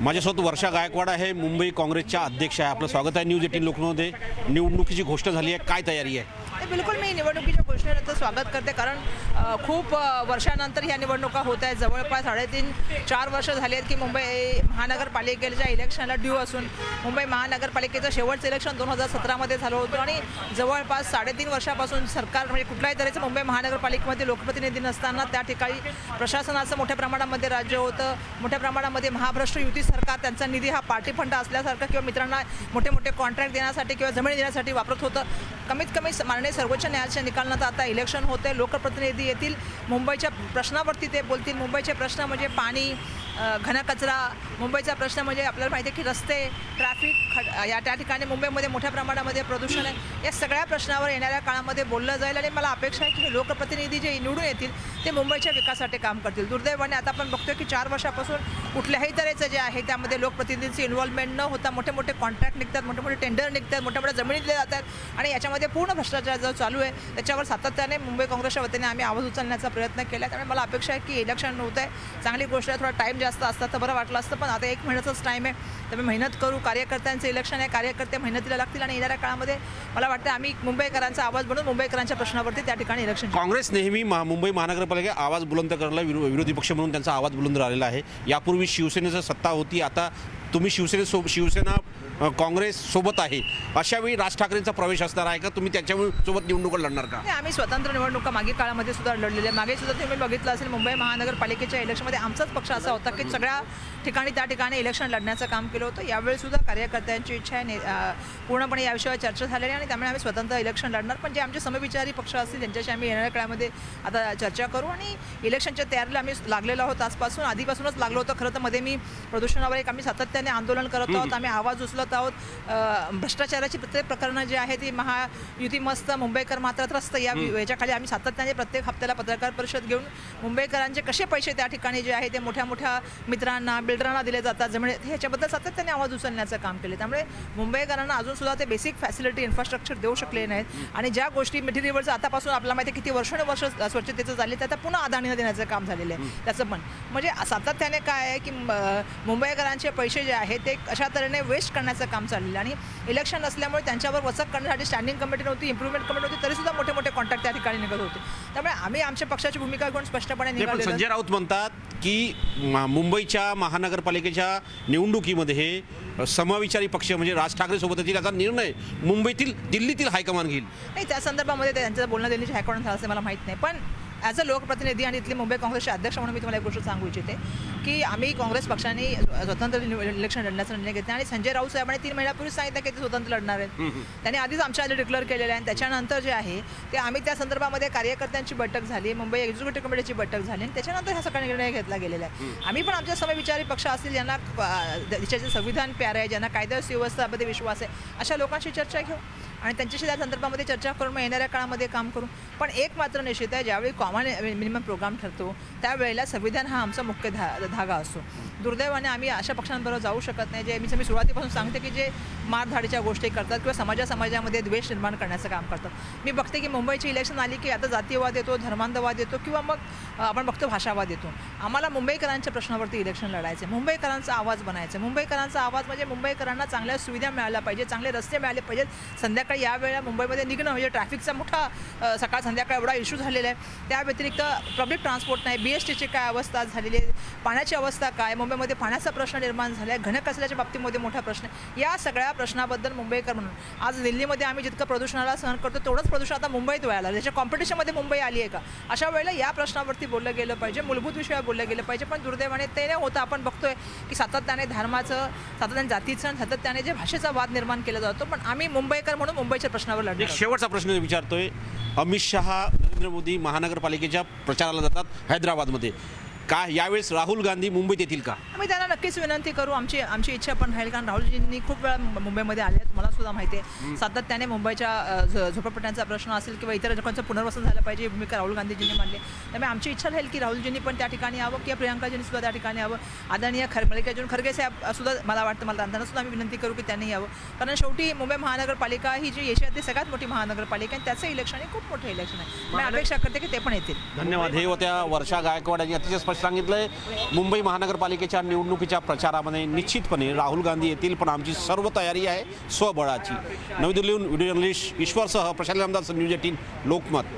माझ्यासोबत वर्षा गायकवाड आहे मुंबई काँग्रेसच्या अध्यक्ष आहे. आपलं स्वागत आहे न्यूज एटीन लोकमध्ये निवडणुकीची घोषणा झाली आहे. काय तयारी आहे? बिलकुल मी निवडणुकीच्या घोषणेचं स्वागत करते कारण खूप वर्षानंतर ह्या निवडणुका होत आहेत. जवळपास साडेतीन चार वर्ष झाली आहेत की मुंबई महानगरपालिकेच्या इलेक्शनला ड्यू असून मुंबई महानगरपालिकेचं शेवटचं इलेक्शन दोन हजार सतरामध्ये झालं होतं आणि जवळपास साडेतीन वर्षापासून सरकार म्हणजे कुठल्याही तऱ्हेचं मुंबई महानगरपालिकेमध्ये लोकप्रतिनिधी नसताना त्या ठिकाणी प्रशासनाचं मोठ्या प्रमाणामध्ये राज्य होतं. मोठ्या प्रमाणामध्ये महाभ्रष्ट युती सरकार त्यांचा निधी हा पार्टी फंड असल्यासारखा किंवा मित्रांना मोठे मोठे कॉन्ट्रॅक्ट देण्यासाठी किंवा जमीन देण्यासाठी वापरत होतं. कमीत कमी माननीय सर्वोच्च न्यायालयाच्या निकालनं आता इलेक्शन होते लोकप्रतिनिधी येतील. मुंबईच्या प्रश्नावरती ते बोलतील. मुंबईचे प्रश्न म्हणजे पाणी घनकचरा मुंबईचा प्रश्न म्हणजे आपल्याला माहिती आहे की रस्ते ट्रॅफिक खड या त्या ठिकाणी मुंबईमध्ये मोठ्या प्रमाणामध्ये प्रदूषण आहे. या सगळ्या प्रश्नावर येणाऱ्या काळामध्ये बोललं जाईल आणि मला अपेक्षा आहे की लोकप्रतिनिधी जे निवडून येतील ते मुंबईच्या विकासासाठी काम करतील. दुर्दैवाने आता आपण बघतोय की चार वर्षापासून कुठल्याही तऱ्हेचं जे आहे त्यामध्ये लोकप्रतिनिधींची इन्व्हॉल्वमेंट न होता मोठे मोठे कॉन्ट्रॅक्ट निघतात मोठे मोठे टेंडर निघतात मोठ्या मोठ्या जमिनी दिल्या जातात आणि याच्यामध्ये पूर्ण भ्रष्टाचार जो चालू आहे त्याच्यावर सातत्याने मुंबई काँग्रेसच्या वतीने आम्ही आवाज उचलण्याचा प्रयत्न केला. त्यामुळे मला अपेक्षा आहे की इलेक्शन नव्हतं आहे चांगली गोष्ट आहे थोडा टाईम जास्त असता तर बरं वाटलं असतं पण आता एक महिन्याचाच टाईम आहे. त्यामुळे मेहनत करू कार्यकर्त्यांचं इलेक्शन आहे कार्यकर्ते मेहनतीला लागतील आणि येणाऱ्या काळामध्ये मला वाटतं आम्ही मुंबईकरांचा आवाज बनून मुंबईकरांच्या प्रश्नावरती त्या ठिकाणी इलेक्शन काँग्रेस नेहमी मुंबई महानगरपालिका आवाज बुलंद करायला विरो विरोधी पक्ष म्हणून त्यांचा आवाज बुलंद राहिलेला आहे. यापूर्वी शिवसेनेचं सत्ता होती. आता तुम्ही शिवसेनेसो शिवसेना अ, काँग्रेस सोबत आहे. अशा वेळी राज ठाकरेंचा प्रवेश असणार आहे का? तुम्ही त्याच्यामुळे सोबत निवडणुका लढणार का? नाही, आम्ही स्वतंत्र निवडणुका मागील काळामध्ये सुद्धा लढलेल्या मागे सुद्धा तुम्ही बघितलं असेल मुंबई महानगरपालिकेच्या इलेक्शनमध्ये आमचाच पक्ष असा होता की सगळ्या ठिकाणी त्या ठिकाणी इलेक्शन लढण्याचं काम केलं होतं. यावेळी सुद्धा कार्यकर्त्यांची इच्छा आहे पूर्णपणे या विषयावर चर्चा झालेली आणि त्यामुळे आम्ही स्वतंत्र इलेक्शन लढणार. पण जे आमचे समविचारी पक्ष असतील त्यांच्याशी आम्ही येणाऱ्या काळामध्ये आता चर्चा करू आणि इलेक्शनच्या तयारीला आम्ही लागलेलो आहोत आजपासून. आधीपासूनच लागलो होतं. खरं तर मध्ये मी प्रदूषणावर एक आम्ही सातत्याने आंदोलन करत आहोत. आम्ही आवाज उचलत आहोत. अं, भ्रष्टाचाराची प्रत्येक प्रकरणं जी आहे ती महायुती मस्त मुंबईकर मात्र त्रस्त या याच्याखाली आम्ही सातत्याने प्रत्येक हप्त्याला पत्रकार परिषद घेऊन मुंबईकरांचे कसे पैसे त्या ठिकाणी जे आहे ते मोठ्या मोठ्या मित्रांना बिल्डरांना दिले जातात जमिनी ह्याच्याबद्दल सातत्याने आवाज उचलण्याचं काम केले त्यामुळे मुंबईकरांना अजून सुद्धा ते बेसिक फॅसिलिटी इन्फ्रास्ट्रक्चर देऊ शकले नाहीत. आणि ज्या गोष्टी मटेरियलचं आतापासून आपल्याला माहिती आहे किती वर्षानुवर्ष स्वच्छतेचं झाले ते आता पुन्हा अदानीनं देण्याचं काम झालेलं आहे. त्याचं पण. म्हणजे सातत्याने काय आहे की मुंबईकरांचे पैसे जे आहेत ते अशा तऱ्हेने वेस्ट करण्याचं काम चाललेलं आणि इलेक्शन असल्यामुळे त्यांच्यावर वचक करण्यासाठी स्टँडिंग कमिटी नव्हती इम्प्रुव्हमेंट कमिटी होती तरीसुद्धा मोठे मोठे कॉन्टॅक्ट त्या ठिकाणी निघत होते. त्यामुळे आम्ही आमच्या पक्षाची भूमिका घेऊन स्पष्टपणे निघालेलो संजय राऊत म्हणतात की मुंबईच्या महानगरपालिकेच्या निवडणुकीमध्ये हे समविचारी पक्ष म्हणजे राज ठाकरे सोबत येतील याचा निर्णय मुंबईतील दिल्लीतील हायकमान घेईल. नाही त्या संदर्भामध्ये त्यांचं बोलणं दिल्लीच्या हायकोर्टात झालं असेल मला माहीत नाही. पण ॲज अ लोकप्रतिनिधी आणि इथले मुंबई काँग्रेसचे अध्यक्ष म्हणून मी तुम्हाला एक गोष्ट सांगू इच्छिते की आम्ही काँग्रेस पक्षाने स्वतंत्र इलेक्शन लढण्याचा निर्णय घेतला आणि संजय राऊत साहेबांनी तीन महिन्यापूर्वी सांगितलं की ते स्वतंत्र लढणार आहेत. त्यांनी आधीच आमच्या आधी डिक्लेअर केलेलं आहे आणि त्याच्यानंतर जे आहे ते आम्ही त्या संदर्भामध्ये कार्यकर्त्यांची बैठक झाली मुंबई एक्झिक्युटिव्ह कमिटीची बैठक झाली आणि त्याच्यानंतर हा सगळा निर्णय घेतला गेलेला आहे. आम्ही पण आमच्या समविचारी पक्ष असतील ज्यांना देशाचे संविधान प्यार आहे ज्यांना कायदा सुव्यवस्थामध्ये विश्वास आहे अशा लोकांशी चर्चा घेऊ. आणि त्यांच्याशी त्या संदर्भामध्ये चर्चा करून मग येणाऱ्या काळामध्ये काम करू पण एक मात्र निश्चित आहे ज्यावेळी कॉमन मिनिमम प्रोग्राम ठरतो त्यावेळेला संविधान हा आमचा मुख्य धा धागा असतो. दुर्दैवाने आम्ही अशा पक्षांबरोबर जाऊ शकत नाही जे मी मी सुरुवातीपासून सांगते की जे मारधाडीच्या गोष्टी करतात किंवा समाजा समाजामध्ये द्वेष निर्माण करण्याचं काम करतात. मी बघते की मुंबईची इलेक्शन आली की आता जातीयवाद येतो धर्मांधवाद येतो किंवा मग आपण बघतो भाषावाद येतो. आम्हाला मुंबईकरांच्या प्रश्नावरती इलेक्शन लढायचे मुंबईकरांचा आवाज बनायचा. मुंबईकरांचा आवाज म्हणजे मुंबईकरांना चांगल्या सुविधा मिळायला पाहिजे चांगले रस्ते मिळाले पाहिजेत संध्याकाळ यावेळेला मुंबईमध्ये निघणं म्हणजे ट्रॅफिकचा मोठा सकाळ संध्याकाळ एवढा इश्यू झालेला आहे. त्या व्यतिरिक्त पब्लिक ट्रान्सपोर्ट नाही बी एस टीची काय अवस्था झालेली आहे पाण्याची अवस्था काय मुंबईमध्ये पाण्याचा प्रश्न निर्माण झाला आहे घनकचऱ्याच्या बाबतीमध्ये मोठा प्रश्न आहे. या सगळ्या प्रश्नाबद्दल मुंबईकर म्हणून. आज दिल्लीमध्ये आम्ही जितकं प्रदूषणाला सहन करतो तेवढंच प्रदूषण आता मुंबईत व्हायला त्याच्या कॉम्पिटिशनमध्ये मुंबई आली आहे का? अशा वेळेला या प्रश्नावरती बोललं गेलं पाहिजे मूलभूत विषयावर बोललं गेलं पाहिजे. पण दुर्दैवाने ते नाही होतं. आपण बघतोय की सातत्याने धर्माचं सातत्याने जातीचं आणि सातत्याने जे भाषेचा वाद निर्माण केला जातो. पण आम्ही मुंबईकर म्हणून मुंबईच्या प्रश्नावर लढणार एक आहोत. शेवटचा प्रश्न विचारतोय अमित शहा नरेंद्र मोदी महानगरपालिकेच्या प्रचाराला जातात हैदराबादमध्ये काय यावेळेस राहुल गांधी मुंबईत येतील का? आम्ही त्यांना नक्कीच विनंती करू. आमची आमची इच्छा पण राहील कारण राहुलजींनी खूप वेळा मुं- मुंबईमध्ये आले आहेत. मला सुद्धा माहिती आहे. सातत्याने मुंबईच्या झोपडपट्ट्यांचा प्रश्न असेल किंवा इतर लोकांचं पुनर्वसन झालं पाहिजे ही भूमिका राहुल गांधीजींनी मांडली. त्यामुळे आमची इच्छा राहील की राहुलजींनी पण त्या ठिकाणी यावं किंवा प्रियांकाजींनी सुद्धा त्या ठिकाणी यावं. आदरणीय खर मल्लिकार्जुन खरगे साहेब सुद्धा मला वाटतं मला त्यांना सुद्धा आम्ही विनंती करू की त्यांनी यावं. कारण शेवटी मुंबई महानगरपालिका ही जी एशियातली सगळ्यात मोठी महानगरपालिका आहे त्याचं इलेक्शन हे खूप मोठं इलेक्शन आहे. मी अपेक्षा करते की ते पण येतील. धन्यवाद. हे होत्या वर्षा गायकवाड यांनी अतिशय स्पष्ट सांगितलंय. मुंबई महानगरपालिकेच्या निवडणुकीच्या प्रचारामध्ये निश्चितपणे राहुल गांधी येतील पण आमची सर्व तयारी आहे स्वबळाची. नवी दिल्लीहून व्हिडिओ जर्नलिस्ट ईश्वरसह प्रशांत आमदार न्यूज एटीन लोकमत.